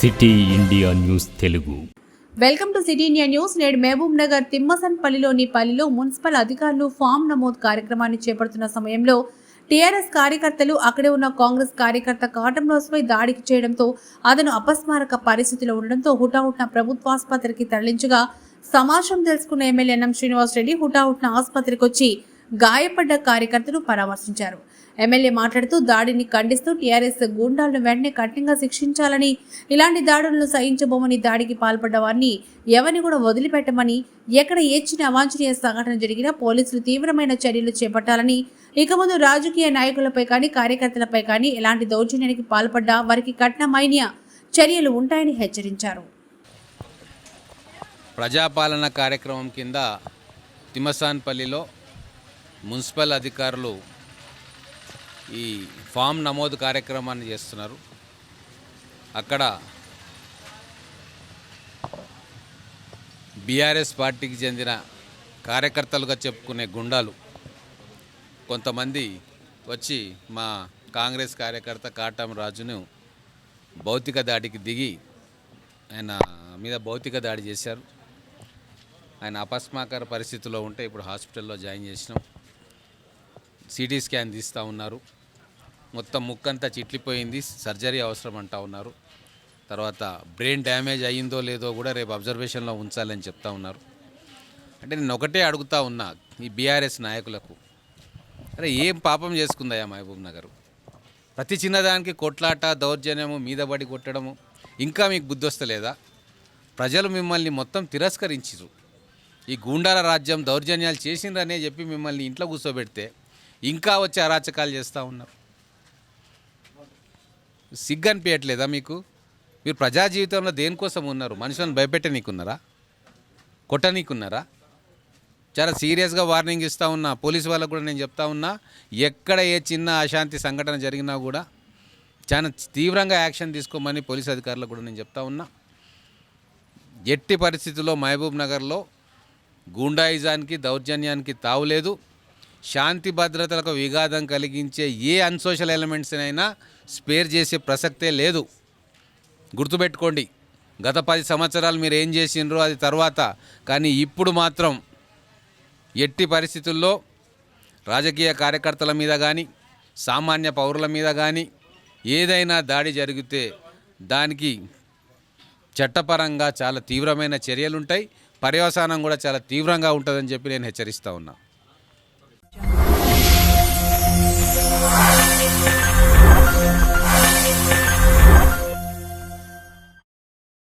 City India news Telugu. Welcome to city India news. నేడు Mahabubnagar తిమ్మసన్పల్లిలోని పల్లిలో municipal అధికారులు ఫామ్ నమోదు కార్యక్రమాన్ని చేపడుతున్న సమయంలో టీఆర్ఎస్ కార్యకర్తలు అక్కడే ఉన్న కాంగ్రెస్ కార్యకర్త కాటం రోజుపై దాడికి చేయడంతో అతను అపస్మారక పరిస్థితిలో ఉండడంతో హుటాహుట్న ప్రభుత్వాసుపత్రికి తరలించగా సమాచారం తెలుసుకున్న MLA N M Srinivas Reddy హుటాహుట్న ఆసుపత్రికి వచ్చి గాయపడ్డ కార్యకర్తను పరామర్శించారు. ఎమ్మెల్యే మాట్లాడుతూ దాడిని ఖండిస్తూ టీఆర్ఎస్ గూండాలను వెంటనే కఠినంగా శిక్షించాలని ఇలాంటి దాడులను సహించబోమని దాడికి పాల్పడ్డ వారిని ఎవరిని కూడా వదిలిపెట్టమని ఎక్కడ ఏ చిన్న అవాంఛనీయ సంఘటన జరిగినా పోలీసులు తీవ్రమైన చర్యలు చేపట్టాలని ఇక ముందు రాజకీయ నాయకులపై కానీ కార్యకర్తలపై కానీ ఎలాంటి దౌర్జన్యానికి పాల్పడ్డా వారికి కఠినమైన చర్యలు ఉంటాయని హెచ్చరించారు. ప్రజాపాలన కార్యక్రమం కింద తిమ్మసాన్పల్లిలో మున్సిపల్ అధికారులు ఈ ఫామ్ నమోదు కార్యక్రమాన్ని చేస్తున్నారు. అక్కడ బీఆర్ఎస్ పార్టీకి చెందిన కార్యకర్తలుగా చెప్పుకునే గుండాలు కొంతమంది వచ్చి మా కాంగ్రెస్ కార్యకర్త కాటం రాజును భౌతిక దాడికి దిగి ఆయన మీద భౌతిక దాడి చేశారు. ఆయన అపస్మాకర పరిస్థితిలో ఉంటే ఇప్పుడు హాస్పిటల్లో జాయిన్ చేసినాం. సిటీ స్కాన్ తీస్తూ ఉన్నారు. మొత్తం ముక్కంతా చిట్లిపోయింది. సర్జరీ అవసరం అంటా ఉన్నారు. తర్వాత బ్రెయిన్ డ్యామేజ్ అయ్యిందో లేదో కూడా రేపు అబ్జర్వేషన్లో ఉంచాలని చెప్తా ఉన్నారు. అంటే నేను ఒకటే అడుగుతా ఉన్నా ఈ బీఆర్ఎస్ నాయకులకు. అరే ఏం పాపం చేసుకుందయ్యా మహబూబ్ నగర్? ప్రతి చిన్నదానికి కొట్లాట దౌర్జన్యము మీద పడి కొట్టడము ఇంకా మీకు బుద్ధి వస్తలేదా ప్రజలు మిమ్మల్ని మొత్తం తిరస్కరించారు ఈ గూండాల రాజ్యం దౌర్జన్యాలు చేసిండ్రనే చెప్పి మిమ్మల్ని ఇంట్లో కూర్చోబెడితే ఇంకా వచ్చి అరాచకాలు చేస్తూ ఉన్నారు. సిగ్గు అనిపించట్లేదా మీకు? మీరు ప్రజా జీవితంలో దేనికోసం ఉన్నారు? మనుషులను భయపెట్టనీకున్నారా? కొట్టనీకున్నారా? చాలా సీరియస్గా వార్నింగ్ ఇస్తూ ఉన్నా పోలీసు వాళ్ళకు కూడా నేను చెప్తా ఉన్నా ఎక్కడ ఏ చిన్న అశాంతి సంఘటన జరిగినా కూడా చాలా తీవ్రంగా యాక్షన్ తీసుకోమని పోలీస్ అధికారులకు కూడా నేను చెప్తా ఉన్నా. ఎట్టి పరిస్థితుల్లో మహబూబ్ నగర్లో గూండాయిజానికి దౌర్జన్యానికి తావులేదు. శాంతి భద్రతలకు విఘాతం కలిగించే ఏ అన్సోషల్ ఎలిమెంట్స్నైనా స్పేర్ చేసే ప్రసక్తే లేదు. గుర్తుపెట్టుకోండి గత పది సంవత్సరాలు మీరు ఏం చేసిండ్రో అది తర్వాత కానీ ఇప్పుడు మాత్రం ఎట్టి పరిస్థితుల్లో రాజకీయ కార్యకర్తల మీద కానీ సామాన్య పౌరుల మీద కానీ ఏదైనా దాడి జరిగితే దానికి చట్టపరంగా చాలా తీవ్రమైన చర్యలుంటాయి పర్యవసానం కూడా చాలా తీవ్రంగా ఉంటుందని చెప్పి నేను హెచ్చరిస్తూ ఉన్నా.